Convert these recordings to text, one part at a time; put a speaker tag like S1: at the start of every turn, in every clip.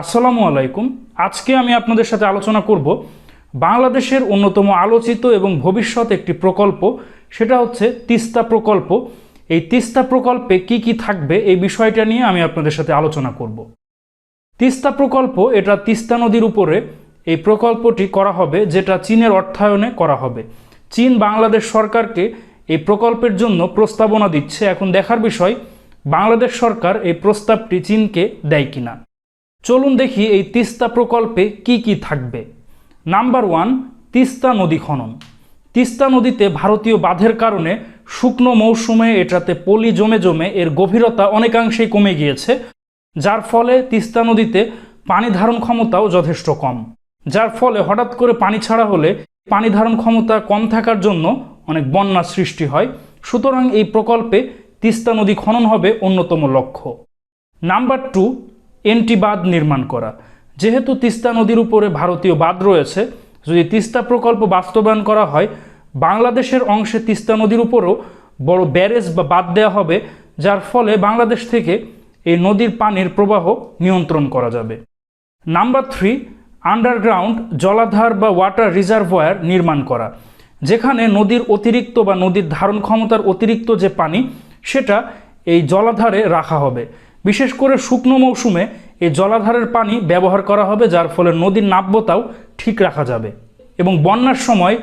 S1: আসসালামু আলাইকুম। আজকে আমি আপনাদের সাথে আলোচনা করব বাংলাদেশের অন্যতম আলোচিত এবং ভবিষ্যৎ একটি প্রকল্প। সেটা হচ্ছে তিস্তা প্রকল্প। এই তিস্তা প্রকল্পে কি কি থাকবে এই বিষয়টা নিয়ে আমি আপনাদের সাথে আলোচনা করব। তিস্তা প্রকল্প, এটা তিস্তা নদীর উপরে এই প্রকল্পটি করা হবে, যেটা চীনের অর্থায়নে করা হবে। চীন বাংলাদেশ সরকারকে এই প্রকল্পের জন্য প্রস্তাবনা দিচ্ছে। এখন দেখার বিষয়, বাংলাদেশ সরকার এই প্রস্তাবটি চীনকে দেয় কিনা। চলুন দেখি এই তিস্তা প্রকল্পে কি কি থাকবে। নাম্বার ওয়ান, তিস্তা নদী খনন। তিস্তা নদীতে ভারতীয় বাঁধের কারণে শুকনো মৌসুমে এটাতে পলি জমে জমে এর গভীরতা অনেকাংশেই কমে গিয়েছে, যার ফলে তিস্তা নদীতে পানি ধারণ ক্ষমতাও যথেষ্ট কম। যার ফলে হঠাৎ করে পানি ছাড়া হলে পানি ধারণ ক্ষমতা কম থাকার জন্য অনেক বন্যার সৃষ্টি হয়। সুতরাং এই প্রকল্পে তিস্তা নদী খনন হবে অন্যতম লক্ষ্য। নাম্বার টু এন্টি বাঁধ নির্মাণ করা। যেহেতু তিস্তা নদীর উপরে ভারতীয় বাঁধ রয়েছে, যদি তিস্তা প্রকল্প বাস্তবায়ন করা হয়, বাংলাদেশের অংশে তিস্তা নদীর উপরও বড় ব্যারেজ বা বাঁধ দেওয়া হবে, যার ফলে বাংলাদেশ থেকে এই নদীর পানির প্রবাহ নিয়ন্ত্রণ করা যাবে। নাম্বার থ্রি, আন্ডারগ্রাউন্ড জলাধার বা ওয়াটার রিজার্ভয়ার নির্মাণ করা, যেখানে নদীর অতিরিক্ত বা নদীর ধারণ ক্ষমতার অতিরিক্ত যে পানি, সেটা এই জলাধারে রাখা হবে। বিশেষ করে শুকনো মৌসুমে এই জলাধারের পানি ব্যবহার করা হবে, যার ফলে নদীর নাব্যতাও ঠিক রাখা যাবে। এবং বন্যার সময়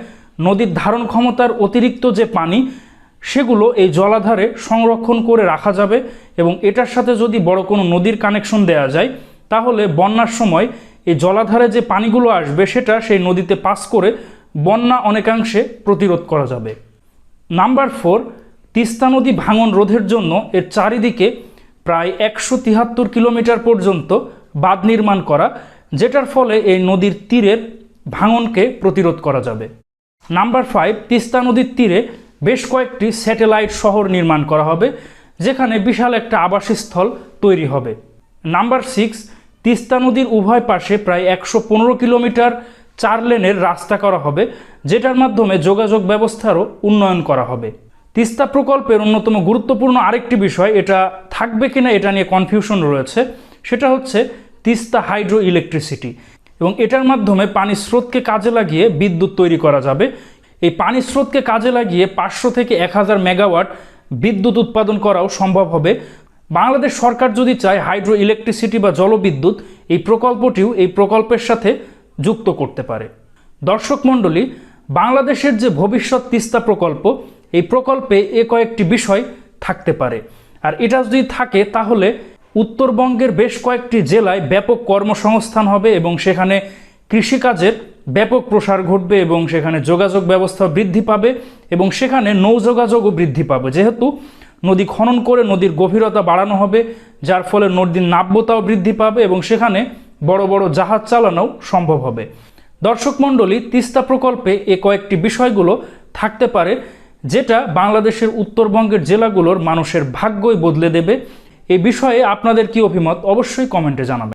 S1: নদীর ধারণ ক্ষমতার অতিরিক্ত যে পানি, সেগুলো এই জলাধারে সংরক্ষণ করে রাখা যাবে এবং এটার সাথে যদি বড় কোনো নদীর কানেকশন দেওয়া যায়, তাহলে বন্যার সময় এই জলাধারে যে পানিগুলো আসবে, সেটা সেই নদীতে পাস করে বন্যা অনেকাংশে প্রতিরোধ করা যাবে। নাম্বার ফোর, তিস্তা নদী ভাঙন রোধের জন্য এর চারিদিকে প্রায় একশো তিহাত্তর কিলোমিটার পর্যন্ত বাঁধ নির্মাণ করা, যেটার ফলে এই নদীর তীরের ভাঙনকে প্রতিরোধ করা যাবে। নাম্বার ফাইভ, তিস্তা নদীর তীরে বেশ কয়েকটি স্যাটেলাইট শহর নির্মাণ করা হবে, যেখানে বিশাল একটা আবাসস্থল তৈরি হবে। নাম্বার সিক্স, তিস্তা নদীর উভয় পাশে প্রায় একশো পনেরো কিলোমিটার চার লেনের রাস্তা করা হবে, যেটার মাধ্যমে যোগাযোগ ব্যবস্থারও উন্নয়ন করা হবে। তিস্তা প্রকল্পের অন্যতম গুরুত্বপূর্ণ আরেকটি বিষয়, এটা থাকবে কিনা এটা নিয়ে কনফিউশন রয়েছে, সেটা হচ্ছে তিস্তা হাইড্রো ইলেকট্রিসিটি এবং এটার মাধ্যমে পানির স্রোতকে কাজে লাগিয়ে বিদ্যুৎ তৈরি করা যাবে। এই পানির স্রোতকে কাজে লাগিয়ে পাঁচশো থেকে এক হাজার মেগাওয়াট বিদ্যুৎ উৎপাদন করাও সম্ভব হবে। বাংলাদেশ সরকার যদি চায় হাইড্রো ইলেকট্রিসিটি বা জলবিদ্যুৎ, এই প্রকল্পটিও এই প্রকল্পের সাথে যুক্ত করতে পারে। দর্শক মণ্ডলী, বাংলাদেশের যে ভবিষ্যৎ তিস্তা প্রকল্প, এই প্রকল্পে এ কয়েকটি বিষয় থাকতে পারে। আর এটা যদি থাকে, তাহলে উত্তরবঙ্গের বেশ কয়েকটি জেলায় ব্যাপক কর্মসংস্থান হবে এবং সেখানে কৃষিকাজের ব্যাপক প্রসার ঘটবে এবং সেখানে যোগাযোগ ব্যবস্থা বৃদ্ধি পাবে এবং সেখানে নৌ যোগাযোগও বৃদ্ধি পাবে। যেহেতু নদী খনন করে নদীর গভীরতা বাড়ানো হবে, যার ফলে নদীর নাব্যতাও বৃদ্ধি পাবে এবং সেখানে বড় বড় জাহাজ চালানোও সম্ভব হবে। দর্শক মণ্ডলী, তিস্তা প্রকল্পে এ কয়েকটি বিষয়গুলো থাকতে পারে। যেটা বাংলাদেশের উত্তরবঙ্গের জেলাগুলোর মানুষের ভাগ্যই বদলে দেবে। এ বিষয়ে আপনাদের কি অভিমত? অবশ্যই কমেন্টে জানাবেন।